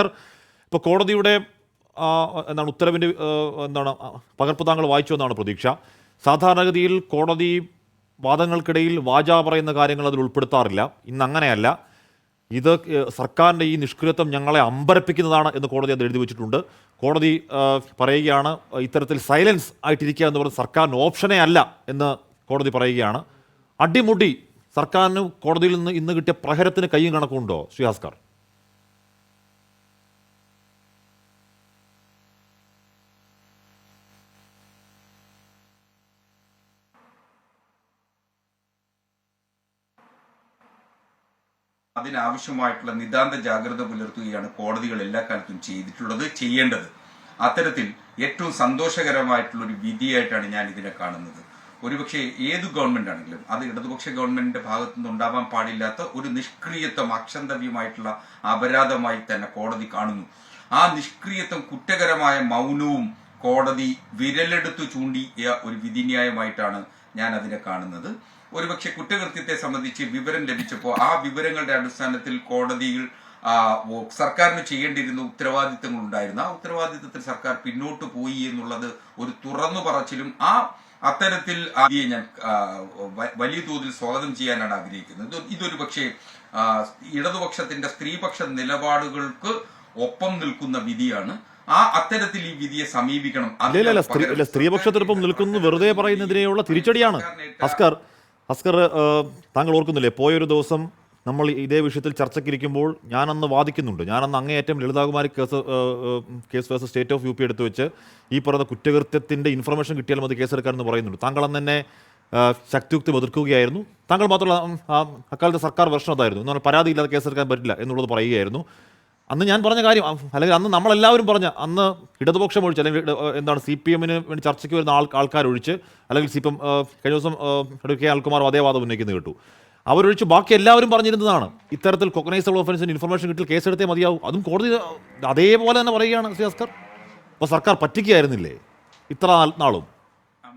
ഇപ്പോൾ കോടതിയുടെ എന്താണ് ഉത്തരവിന്റെ എന്താണ് പകർപ്പ് താങ്കൾ വായിച്ചു എന്നാണ് പ്രതീക്ഷ. സാധാരണഗതിയിൽ കോടതി വാദങ്ങൾക്കിടയിൽ വാചാ പറയുന്ന കാര്യങ്ങൾ അതിൽ ഉൾപ്പെടുത്താറില്ല. ഇന്ന് അങ്ങനെയല്ല. ഇത് സർക്കാരിന്റെ ഈ നിഷ്ക്രിയത്വം ഞങ്ങളെ അമ്പരപ്പിക്കുന്നതാണ് എന്ന് കോടതി അത് എഴുതി വെച്ചിട്ടുണ്ട്. കോടതി പറയുകയാണ് ഇത്തരത്തിൽ സൈലൻസ് ആയിട്ടിരിക്കുക എന്ന് പറഞ്ഞ സർക്കാരിന് ഓപ്ഷനേ അല്ല എന്ന് കോടതി പറയുകയാണ്. അടിമുടി സർക്കാരിന് കോടതിയിൽ നിന്ന് ഇന്ന് കിട്ടിയ പ്രഹരത്തിന് കൈയും കണക്കുണ്ടോ ശ്രീ ഭാസ്കർ അതിനാവശ്യമായിട്ടുള്ള നിതാന്ത ജാഗ്രത പുലർത്തുകയാണ് കോടതികൾ എല്ലാ കാലത്തും ചെയ്തിട്ടുള്ളത് ചെയ്യേണ്ടത്. അത്തരത്തിൽ ഏറ്റവും സന്തോഷകരമായിട്ടുള്ള ഒരു വിധിയായിട്ടാണ് ഞാൻ ഇതിനെ കാണുന്നത്. ഒരുപക്ഷെ ഏത് ഗവൺമെന്റ് ആണെങ്കിലും അത് ഇടതുപക്ഷ ഗവൺമെന്റിന്റെ ഭാഗത്തു നിന്നുണ്ടാവാൻ പാടില്ലാത്ത ഒരു നിഷ്ക്രിയത്വം അക്ഷന്തവ്യമായിട്ടുള്ള അപരാധമായി തന്നെ കോടതി കാണുന്നു. ആ നിഷ്ക്രിയത്വം കുറ്റകരമായ മൗനവും കോടതി വിരലെടുത്തു ചൂണ്ടിയ ഒരു വിധിന്യായമായിട്ടാണ് ഞാൻ അതിനെ കാണുന്നത്. ഒരുപക്ഷെ കുറ്റകൃത്യത്തെ സംബന്ധിച്ച് വിവരം ലഭിച്ചപ്പോൾ ആ വിവരങ്ങളുടെ അടിസ്ഥാനത്തിൽ കോടതിയിൽ സർക്കാരിന് ചെയ്യേണ്ടിയിരുന്ന ഉത്തരവാദിത്തങ്ങൾ ഉണ്ടായിരുന്നു. ആ ഉത്തരവാദിത്തത്തിൽ സർക്കാർ പിന്നോട്ട് പോയി എന്നുള്ളത് ഒരു തുറന്നു പറച്ചിലും ആ അത്തരത്തിൽ ആദ്യ ഞാൻ വലിയ തോതിൽ സ്വാഗതം ചെയ്യാനാണ് ആഗ്രഹിക്കുന്നത്. ഇത് ഇതൊരു പക്ഷേ ഇടതുപക്ഷത്തിന്റെ സ്ത്രീപക്ഷ നിലപാടുകൾക്ക് ഒപ്പം നിൽക്കുന്ന വിധിയാണ്. ആ അത്തരത്തിൽ ഈ വിധിയെ സമീപിക്കണം. സ്ത്രീപക്ഷത്തിനൊപ്പം നിൽക്കുന്നു വെറുതെ പറയുന്നതിനെയുള്ള തിരിച്ചടിയാണ്. ഹസ്കർ ഹസ്കർ താങ്കൾ ഓർക്കുന്നില്ലേ പോയൊരു ദിവസം നമ്മൾ ഇതേ വിഷയത്തിൽ ചർച്ചയ്ക്കിരിക്കുമ്പോൾ ഞാനന്ന് വാദിക്കുന്നുണ്ട്. ഞാനന്ന് അങ്ങേയറ്റം Lalita Kumari case case versus state of U P എടുത്തു വെച്ച് ഈ പറയുന്ന കുറ്റകൃത്യത്തിന്റെ ഇൻഫർമേഷൻ കിട്ടിയാൽ മതി കേസെടുക്കാമെന്ന് പറയുന്നുണ്ട്. താങ്കൾ അന്ന് തന്നെ ശക്തിയുക്തി എതിർക്കുകയായിരുന്നു. താങ്കൾ മാത്രമല്ല അക്കാലത്തെ സർക്കാർ വെർഷൻ അതായിരുന്നു. എന്ന് പറഞ്ഞാൽ പരാതിയില്ലാതെ കേസെടുക്കാൻ പറ്റില്ല എന്നുള്ളത് പറയുകയായിരുന്നു. അന്ന് ഞാൻ പറഞ്ഞ കാര്യം അല്ലെങ്കിൽ അന്ന് നമ്മളെല്ലാവരും പറഞ്ഞ അന്ന് ഇടതുപക്ഷം ഒഴിച്ച് അല്ലെങ്കിൽ എന്താണ് സി പി എമ്മിന് വേണ്ടി ചർച്ചയ്ക്ക് വരുന്ന ആൾ ആൾക്കാരൊഴിച്ച് അല്ലെങ്കിൽ സി പി എം കഴിഞ്ഞ ദിവസം കെ അൽകുമാർ അതേ വാദം ഉന്നയിക്കുന്നത് കേട്ടു. അവരൊഴിച്ച് ബാക്കി എല്ലാവരും പറഞ്ഞിരുന്നതാണ്. ഇത്തരത്തിൽ കൊക്കനൈസബിൾ ഓഫൻസിന് ഇൻഫർമേഷൻ കിട്ടി കേസെടുത്തേ മതിയാവും. അതും കോടതി അതേപോലെ തന്നെ പറയുകയാണ് ശ്രീ അസ്കർ. അപ്പോൾ സർക്കാർ പറ്റിക്കുകയായിരുന്നില്ലേ? ഇത്ര നാളും. അ-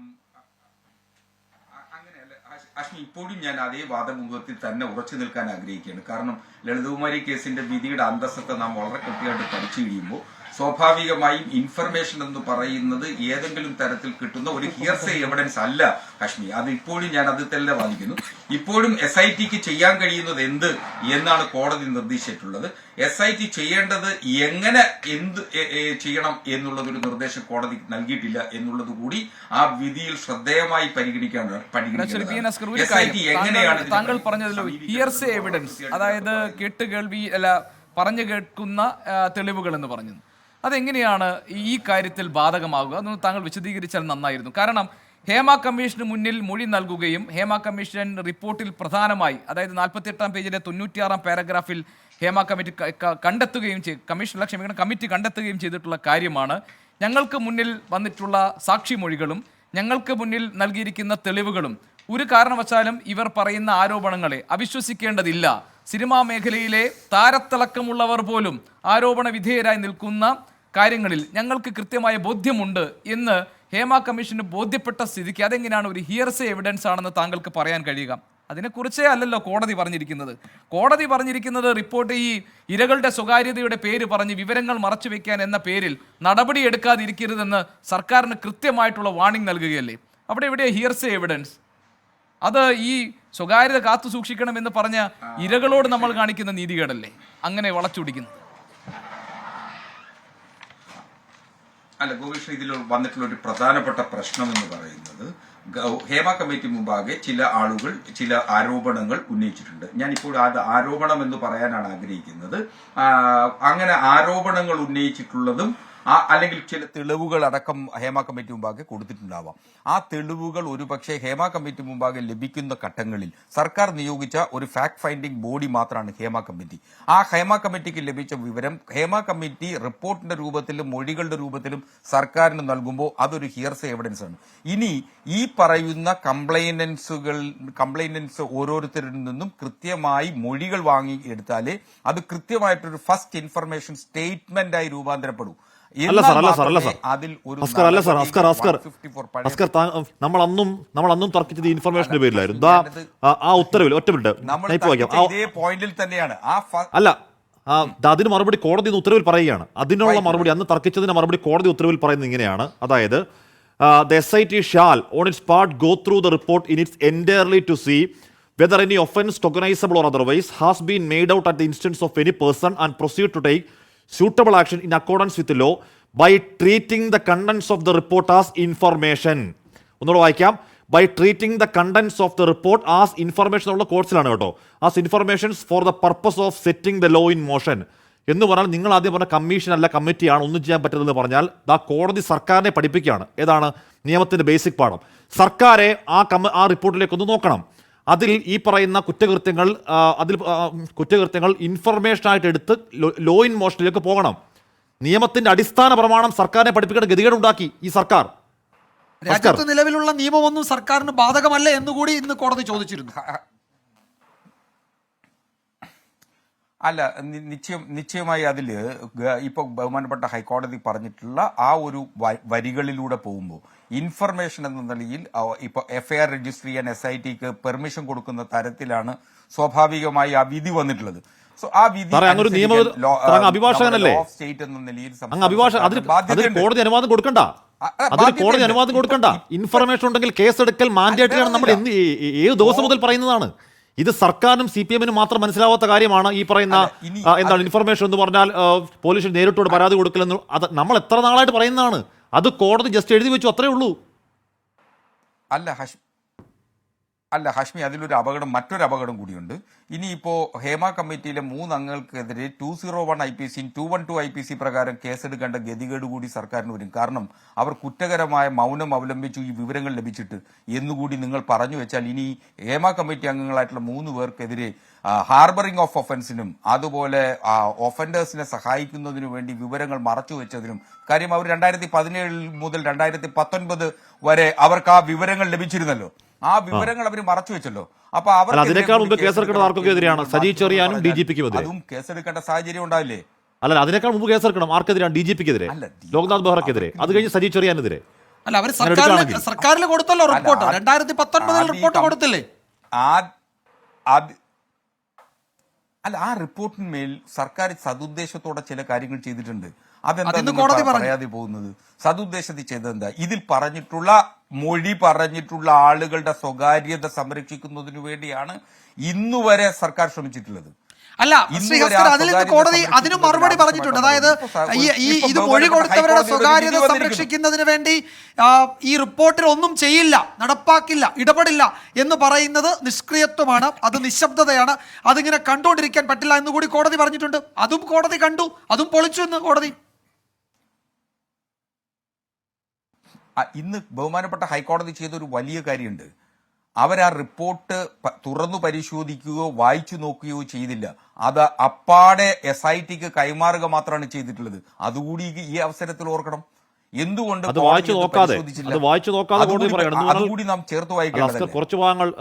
അങ്ങനെയല്ല. ഇപ്പോഴും ഞാൻ അതേ വാദമുഖത്തിൽ തന്നെ ഉറച്ചു നിൽക്കാൻ ആഗ്രഹിക്കുകയാണ്. കാരണം ലളിതകുമാരി കേസിന്റെ വിധിയുടെ അന്തസ്സത്തെ നാം വളരെ കൃത്യമായിട്ട് പഠിച്ചു കഴിയുമ്പോൾ സ്വാഭാവികമായും ഇൻഫർമേഷൻ എന്ന് പറയുന്നത് ഏതെങ്കിലും തരത്തിൽ കിട്ടുന്ന ഒരു ഹിയർസ് എവിഡൻസ് അല്ല കാശ്മി അത് ഇപ്പോഴും ഞാൻ അത് തന്നെ വാദിക്കുന്നു. ഇപ്പോഴും എസ് ഐ ടിക്ക് ചെയ്യാൻ കഴിയുന്നത് എന്ത് എന്നാണ് കോടതി നിർദ്ദേശിച്ചിട്ടുള്ളത്. എസ് ഐ ടി ചെയ്യേണ്ടത് എങ്ങനെ എന്ത് ചെയ്യണം എന്നുള്ളതൊരു നിർദ്ദേശം കോടതി നൽകിയിട്ടില്ല എന്നുള്ളത് കൂടി ആ വിധിയിൽ ശ്രദ്ധേയമായി പരിഗണിക്കാൻ ശ്രീ പി എൻ അസ്കർ ഒരു എസ് ഐ കാര്യം. ടി താങ്കൾ- എങ്ങനെയാണ് പറഞ്ഞതിലോ ഹിയർസേ എവിഡൻസ് അതായത് കേട്ട് കേൾവി അല്ല പറഞ്ഞു കേൾക്കുന്ന തെളിവുകൾ എന്ന് പറഞ്ഞു അതെങ്ങനെയാണ് ഈ കാര്യത്തിൽ ബാധകമാകുക? അതൊന്ന് താങ്കൾ വിശദീകരിച്ചാൽ നന്നായിരുന്നു. കാരണം ഹേമ കമ്മീഷന് മുന്നിൽ മൊഴി നൽകുകയും ഹേമ കമ്മീഷൻ റിപ്പോർട്ടിൽ പ്രധാനമായി അതായത് നാൽപ്പത്തിയെട്ടാം പേജിലെ തൊണ്ണൂറ്റിയാറാം പാരഗ്രാഫിൽ ഹേമ കമ്മിറ്റി കണ്ടെത്തുകയും ചെയ്തു കമ്മീഷനല്ല ക്ഷമിക്കണം കമ്മിറ്റി കണ്ടെത്തുകയും ചെയ്തിട്ടുള്ള കാര്യമാണ്. ഞങ്ങൾക്ക് മുന്നിൽ വന്നിട്ടുള്ള സാക്ഷിമൊഴികളും ഞങ്ങൾക്ക് മുന്നിൽ നൽകിയിരിക്കുന്ന തെളിവുകളും ഒരു കാരണവശാലും ഇവർ പറയുന്ന ആരോപണങ്ങളെ അവിശ്വസിക്കേണ്ടതില്ല. സിനിമാ മേഖലയിലെ താരത്തിളക്കമുള്ളവർ പോലും ആരോപണ വിധേയരായി നിൽക്കുന്ന കാര്യങ്ങളിൽ ഞങ്ങൾക്ക് കൃത്യമായ ബോധ്യമുണ്ട് എന്ന് ഹേമ കമ്മീഷന് ബോധ്യപ്പെട്ട സ്ഥിതിക്ക് അതെങ്ങനെയാണ് ഒരു ഹിയർസ് എവിഡൻസ് ആണെന്ന് താങ്കൾക്ക് പറയാൻ കഴിയുക? അതിനെക്കുറിച്ചേ അല്ലല്ലോ കോടതി പറഞ്ഞിരിക്കുന്നത്. കോടതി പറഞ്ഞിരിക്കുന്നത് റിപ്പോർട്ട് ഈ ഇരകളുടെ സ്വകാര്യതയുടെ പേര് പറഞ്ഞ് വിവരങ്ങൾ മറച്ചുവെക്കാൻ എന്ന പേരിൽ നടപടി എടുക്കാതിരിക്കരുതെന്ന് സർക്കാരിന് കൃത്യമായിട്ടുള്ള വാണിംഗ് നൽകുകയല്ലേ? അവിടെ എവിടെയാണ് ഹിയർസ് എവിഡൻസ് അത് ഈ സ്വകാര്യത കാത്തു സൂക്ഷിക്കണം എന്ന് പറഞ്ഞ ഇരകളോട് നമ്മൾ കാണിക്കുന്ന നീതികേടല്ലേ? അങ്ങനെ വളച്ചൊടിക്കുന്നത്. അല്ല ഗോപകൃഷ്ണ ഇതിൽ വന്നിട്ടുള്ള ഒരു പ്രധാനപ്പെട്ട പ്രശ്നം എന്ന് പറയുന്നത് ഹേമ കമ്മിറ്റി മുമ്പാകെ ചില ആളുകൾ ചില ആരോപണങ്ങൾ ഉന്നയിച്ചിട്ടുണ്ട്. ഞാൻ ഇപ്പോൾ അത് ആരോപണം എന്ന് പറയാനാണ് ആഗ്രഹിക്കുന്നത്. അങ്ങനെ ആരോപണങ്ങൾ ഉന്നയിച്ചിട്ടുള്ളതും ആ അല്ലെങ്കിൽ ചില തെളിവുകൾ അടക്കം ഹേമ കമ്മിറ്റി മുമ്പാകെ കൊടുത്തിട്ടുണ്ടാവാം. ആ തെളിവുകൾ ഒരുപക്ഷെ ഹേമ കമ്മിറ്റി മുമ്പാകെ ലഭിക്കുന്ന ഘട്ടങ്ങളിൽ സർക്കാർ നിയോഗിച്ച ഒരു ഫാക്ട് ഫൈൻഡിംഗ് ബോഡി മാത്രമാണ് ഹേമ കമ്മിറ്റി. ആ ഹേമ കമ്മിറ്റിക്ക് ലഭിച്ച വിവരം ഹേമ കമ്മിറ്റി റിപ്പോർട്ടിന്റെ രൂപത്തിലും മൊഴികളുടെ രൂപത്തിലും സർക്കാരിന് നൽകുമ്പോൾ അതൊരു ഹിയർസ് എവിഡൻസ് ആണ്. ഇനി ഈ പറയുന്ന കംപ്ലൈനൻസുകൾ കംപ്ലൈനൻസ് ഓരോരുത്തരിൽ നിന്നും കൃത്യമായി മൊഴികൾ വാങ്ങി എടുത്താലേ അത് കൃത്യമായിട്ടൊരു ഫസ്റ്റ് ഇൻഫർമേഷൻ സ്റ്റേറ്റ്മെന്റ് ആയി രൂപാന്തരപ്പെടൂ. അല്ല സാർ അല്ല സാർ അല്ല സാർ. അസ്കർ അല്ല സാർ അസ്കർ അസ്കർ. 154 പഴയ അസ്കർ നമ്മൾ അന്നും നമ്മൾ അന്നും തർക്കിച്ചത് ഇൻഫർമേഷന്റെ പേരിലായിരുന്നു. ആ- ഉത്തരവിൽ ഒറ്റ മിനിറ്റ്. അല്ല അതിന് മറുപടി കോടതി ഉത്തരവിൽ പറയുകയാണ്. അതിനുള്ള മറുപടി അന്ന് തർക്കിച്ചതിന് മറുപടി കോടതി ഉത്തരവിൽ പറയുന്നത് ഇങ്ങനെയാണ്. അതായത് the S I T shall on its part go through the report in its entirely to see whether any offence cognizable or otherwise has been made out at the instance of any person and proceed to take suitable action in accordance with law by treating the contents of the report as information. ഒന്നുകൂടെ വായിക്കാം. By treating the contents of the report as information ഉള്ള കോഴ്സിലാണ് കേട്ടോ. As informations for the purpose of setting the law in motion എന്ന് പറഞ്ഞാൽ നിങ്ങൾ ആദ്യം പറഞ്ഞ കമ്മീഷൻ അല്ല കമ്മിറ്റിയാണ് ഒന്നും ചെയ്യാൻ പറ്റുന്നതെന്ന് പറഞ്ഞാൽ ദ കോടതി സർക്കാരിനെ പഠിപ്പിക്കുകയാണ്. ഏതാണ്? നിയമത്തിന്റെ ബേസിക് പാഠം. സർക്കാരെ ആ കമ്മ ആ റിപ്പോർട്ടിലേക്കൊന്ന് നോക്കണം. അതിൽ ഈ പറയുന്ന കുറ്റകൃത്യങ്ങൾ അതിൽ കുറ്റകൃത്യങ്ങൾ ഇൻഫർമേഷനായിട്ട് എടുത്ത് ലോ- ഇൻ മോഷനിലേക്ക് പോകണം. നിയമത്തിന്റെ അടിസ്ഥാന പ്രമാണം സർക്കാരിനെ പഠിപ്പിക്കേണ്ട ഗതികേട് ഉണ്ടാക്കി ഈ സർക്കാർ. രാജ്യത്ത് നിലവിലുള്ള നിയമമൊന്നും സർക്കാരിന് ബാധകമല്ല എന്നുകൂടി ഇന്ന് കോടതി ചോദിച്ചിരുന്നു. അല്ല നിശ്ചയം നിശ്ചയമായി അതിൽ ഇപ്പോൾ ബഹുമാനപ്പെട്ട ഹൈക്കോടതി പറഞ്ഞിട്ടുള്ള ആ ഒരു വരികളിലൂടെ പോകുമ്പോൾ ഇൻഫർമേഷൻ എന്ന നിലയിൽ ഇപ്പോൾ എഫ്ഐആർ രജിസ്റ്റർ ചെയ്യാൻ എസ് ഐ ടിക്ക് പെർമിഷൻ കൊടുക്കുന്ന തരത്തിലാണ് സ്വാഭാവികമായി ആ വിധി വന്നിട്ടുള്ളത് സോ ആ വിധി അഭിഭാഷകനല്ലേ? of എന്ന നിലയിൽ. കോടതി അനുവാദം കൊടുക്കണ്ട അതിന്. കോടതി അനുവാദം കൊടുക്കണ്ട ഇൻഫർമേഷൻ ഉണ്ടെങ്കിൽ കേസെടുക്കൽ മാൻഡേറ്ററി ആണ് നമ്മൾ എന്ത് ഏത് ദിവസം മുതൽ പറയുന്നതാണ് ഇത് സർക്കാരിനും സി പി എമ്മിനും മാത്രം മനസ്സിലാവാത്ത കാര്യമാണ് ഈ പറയുന്ന എന്താണ് ഇൻഫർമേഷൻ എന്ന് പറഞ്ഞാൽ പോലീസിന് നേരിട്ടോട് പരാതി കൊടുക്കലെന്ന് അത് നമ്മൾ എത്ര നാളായിട്ട് പറയുന്നതാണ് അത് കോടതി ജസ്റ്റ് എഴുതി വെച്ചു അത്രേ ഉള്ളൂ. അല്ല ഹഷ് അല്ല ഹഷ്മി അതിലൊരു അപകടം മറ്റൊരു അപകടം കൂടിയുണ്ട്. ഇനിയിപ്പോൾ ഹേമ കമ്മിറ്റിയിലെ മൂന്ന് അംഗങ്ങൾക്കെതിരെ two zero one I P C two one two I P C പ്രകാരം കേസെടുക്കേണ്ട ഗതികേട് കൂടി സർക്കാരിന് വരും. കാരണം അവർ കുറ്റകരമായ മൗനം അവലംബിച്ചു ഈ വിവരങ്ങൾ ലഭിച്ചിട്ട് എന്നുകൂടി നിങ്ങൾ പറഞ്ഞു വെച്ചാൽ ഇനി ഹേമ കമ്മിറ്റി അംഗങ്ങളായിട്ടുള്ള മൂന്ന് പേർക്കെതിരെ ഹാർബറിംഗ് ഓഫ് ഒഫൻസിനും അതുപോലെ ഒഫൻഡേഴ്സിനെ സഹായിക്കുന്നതിനു വേണ്ടി വിവരങ്ങൾ മറച്ചു വെച്ചതിനും കാര്യം അവർ രണ്ടായിരത്തി പതിനേഴ് മുതൽ രണ്ടായിരത്തി പത്തൊൻപത് വരെ അവർക്ക് ആ വിവരങ്ങൾ ലഭിച്ചിരുന്നല്ലോ. ആ വിവരങ്ങൾ അവർ മറച്ചു വെച്ചല്ലോ. അപ്പൊ അവർ അതിനേക്കാൾ മുമ്പ്? സജി ചെറിയാനും. അതും കേസെടുക്കേണ്ട സാഹചര്യം ഉണ്ടാവില്ലേ? അല്ല അതിനേക്കാൾ മുമ്പ് കേസെടുക്കണം. ആർക്കെതിരെയാണ് ഡി ജി പിക്കെതിരെ? എതിരെ ലോക്നാഥ് ബെഹ്റക്കെതിരെ. അത് കഴിഞ്ഞ് സജി ചെറിയാനെതിരെ. അല്ല അവർ സർക്കാരിൽ സർക്കാരിന് കൊടുത്തല്ലോ റിപ്പോർട്ട്. രണ്ടായിരത്തി പത്തൊൻപതിൽ റിപ്പോർട്ട് കൊടുത്തില്ലേ? ആ- അല്ല ആ റിപ്പോർട്ടിന്മേൽ സർക്കാർ സതുദ്ദേശത്തോടെ ചില കാര്യങ്ങൾ ചെയ്തിട്ടുണ്ട്. അതെന്താ. പറയാതെ പോകുന്നത്? സതുദ്ദേശത്തിൽ ചെയ്തെന്താ ഇതിൽ പറഞ്ഞിട്ടുള്ള മൊഴി പറഞ്ഞിട്ടുള്ള ആളുകളുടെ സ്വകാര്യത സംരക്ഷിക്കുന്നതിനു വേണ്ടിയാണ് ഇന്നുവരെ സർക്കാർ ശ്രമിച്ചിട്ടുള്ളത്. അല്ല ശ്രീ ഹസ്കർ അതിൽ നിന്ന് കോടതി അതിന് മറുപടി പറഞ്ഞിട്ടുണ്ട്. അതായത് ഈ ഇത് മൊഴി കൊടുത്തവരുടെ സ്വകാര്യത സംരക്ഷിക്കുന്നതിന് വേണ്ടി ഈ റിപ്പോർട്ടിൽ ഒന്നും ചെയ്യില്ല നടപ്പാക്കില്ല ഇടപെടില്ല എന്ന് പറയുന്നത് നിഷ്ക്രിയത്വമാണ് അത് നിശബ്ദതയാണ് അതിങ്ങനെ കണ്ടുകൊണ്ടിരിക്കാൻ പറ്റില്ല എന്ന് കൂടി കോടതി പറഞ്ഞിട്ടുണ്ട്. അതും കോടതി കണ്ടു അതും പൊളിച്ചു എന്ന് കോടതി. ഇന്ന് ബഹുമാനപ്പെട്ട ഹൈക്കോടതി ചെയ്ത ഒരു വലിയ കാര്യമുണ്ട്. അവർ ആ റിപ്പോർട്ട് തുറന്നു പരിശോധിക്കുകയോ വായിച്ചു നോക്കുകയോ ചെയ്തില്ല. അത് അപ്പാടെ എസ് ഐ ടിക്ക് കൈമാറുക മാത്രമാണ് ചെയ്തിട്ടുള്ളത്. അതുകൂടി ഈ- അവസരത്തിൽ ഓർക്കണം. എന്തുകൊണ്ട് അത് വായിച്ചു നോക്കാതെ, വായിച്ചു നോക്കാതെ അതുകൂടി-. നാം ചേർത്ത് വായിക്കണം കുറച്ച് ഭാഗങ്ങൾ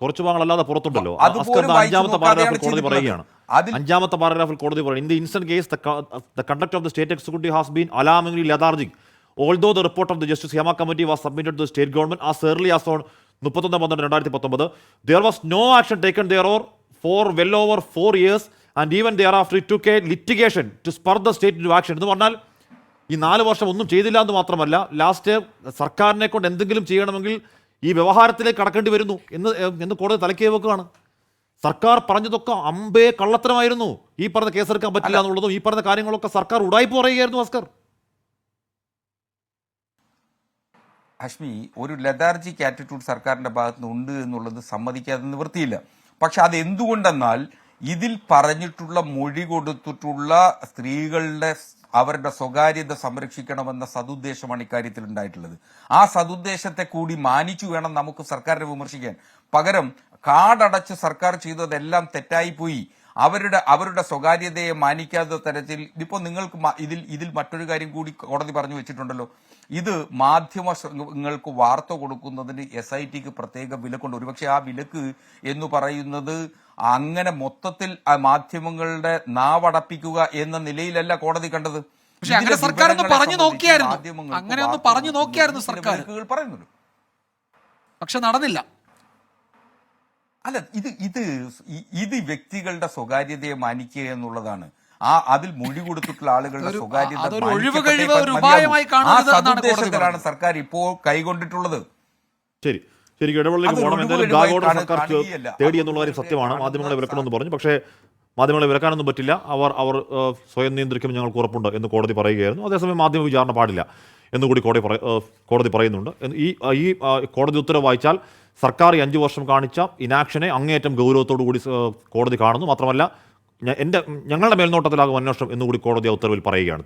കുറച്ച് പുറത്തുണ്ടല്ലോ. അഞ്ചാമത്തെ പാരഗ്രാഫിൽ കോടതി പറയുകയാണ്. അഞ്ചാമത്തെ പാരഗ്രാഫിൽ കോടതി പറയും in the instant case the conduct of the state executive has been alarmingly lethargic although the report of the justice Hema committee was submitted to state government as early as on മുപ്പത്തൊന്ന് പന്ത്രണ്ട് രണ്ടായിരത്തി പത്തൊമ്പത് there was no action taken there or for well over four years and even thereafter took litigation to spur the state to action എന്ന് പറഞ്ഞാൽ ഈ നാല് വർഷം ഒന്നും ചെയ്തില്ല എന്ന് മാത്രമല്ല ലാസ്റ്റ് സർക്കാരിനെ കൊണ്ട് എന്തെങ്കിലും ചെയ്യണമെങ്കിൽ ഈ വ്യവഹാരത്തിലേക്ക് കടക്കേണ്ടി വരുന്നു എന്ന് എന്ന് കോടതി തലക്കേ വെക്കുകയാണ് സർക്കാർ പറഞ്ഞതൊക്കെ അമ്പേ കള്ളത്തരമായിരുന്നു. ഈ പറഞ്ഞ കേസെടുക്കാൻ പറ്റില്ല എന്നുള്ളതും ഈ പറഞ്ഞ കാര്യങ്ങളൊക്കെ സർക്കാർ ഉടായ്പ പറയുകയായിരുന്നു അസ്കർ ഹഷ്മി ഒരു ലതാർജിക് ആറ്റിറ്റ്യൂഡ് സർക്കാരിന്റെ ഭാഗത്ത് ഉണ്ട് എന്നുള്ളത് സമ്മതിക്കാതെ നിവൃത്തിയില്ല. പക്ഷെ അത് എന്തുകൊണ്ടെന്നാൽ ഇതിൽ പറഞ്ഞിട്ടുള്ള മൊഴി കൊടുത്തിട്ടുള്ള സ്ത്രീകളുടെ അവരുടെ സ്വകാര്യത സംരക്ഷിക്കണമെന്ന സതുദ്ദേശമാണ് ഇക്കാര്യത്തിൽ ഉണ്ടായിട്ടുള്ളത്. ആ സതുദ്ദേശത്തെ കൂടി മാനിച്ചു വേണം നമുക്ക് സർക്കാരിനെ വിമർശിക്കാൻ. പകരം കാടടച്ച് സർക്കാർ ചെയ്തതെല്ലാം തെറ്റായി പോയി അവരുടെ അവരുടെ സ്വകാര്യതയെ മാനിക്കാത്ത തരത്തിൽ ഇപ്പോൾ നിങ്ങൾക്ക് ഇതിൽ ഇതിൽ മറ്റൊരു കാര്യം കൂടി കോടതി പറഞ്ഞു വെച്ചിട്ടുണ്ടല്ലോ. ഇത് മാധ്യമങ്ങൾക്ക് വാർത്ത കൊടുക്കുന്നതിന് എസ് ഐ ടിക്ക് പ്രത്യേക വിലക്കുണ്ട്. ഒരുപക്ഷെ ആ വിലക്ക് എന്ന് പറയുന്നത് അങ്ങനെ മൊത്തത്തിൽ ആ മാധ്യമങ്ങളുടെ നാവടപ്പിക്കുക എന്ന നിലയിലല്ല കോടതി കണ്ടത്. പക്ഷേ അങ്ങനെ സർക്കാർ ഒന്ന് പറഞ്ഞു നോക്കിയായിരുന്നു. അങ്ങനെ ഒന്ന് പറഞ്ഞു നോക്കിയായിരുന്നു സർക്കാർ. പറയുന്നുണ്ട്. പക്ഷെ നടന്നില്ല. അല്ല ഇത് ഇത് ഇത് വ്യക്തികളുടെ സ്വകാര്യതയെ മാനിക്കുക എന്നുള്ളതാണ്. ആ അതിൽ മൊഴി കൊടുത്തിട്ടുള്ള ആളുകളുടെ സ്വകാര്യത ആ പറഞ്ഞത്. സർക്കാർ ഇപ്പോൾ കൈകൊണ്ടിട്ടുള്ളത്. ശരി. ശരിക്കും ഇടപെടലേക്ക് പോകണം. എന്തായാലും സർക്കാർ തേടി എന്നുള്ള കാര്യം സത്യമാണ്. മാധ്യമങ്ങളെ വിലക്കണം വിലക്കണമെന്ന് പറഞ്ഞു. പക്ഷേ മാധ്യമങ്ങളെ വിലക്കാനൊന്നും പറ്റില്ല. അവർ അവർ സ്വയം നിയന്ത്രിക്കും ഞങ്ങൾക്ക് ഉറപ്പുണ്ട് എന്ന് കോടതി പറയുകയായിരുന്നു. അതേസമയം മാധ്യമ വിചാരണ പാടില്ല എന്നുകൂടി കോടതി കോടതി പറയുന്നുണ്ട്. ഈ ഈ കോടതി ഉത്തരവ് വായിച്ചാൽ സർക്കാർ ഈ അഞ്ചു വർഷം കാണിച്ച ഇനാക്ഷനെ അങ്ങേയറ്റം ഗൗരവത്തോടു കൂടി കോടതി കാണുന്നു. മാത്രമല്ല എന്റെ ഞങ്ങളുടെ മേൽനോട്ടത്തിലാകും അന്വേഷണം എന്നുകൂടി കോടതി ഉത്തരവിൽ പറയുകയാണ്.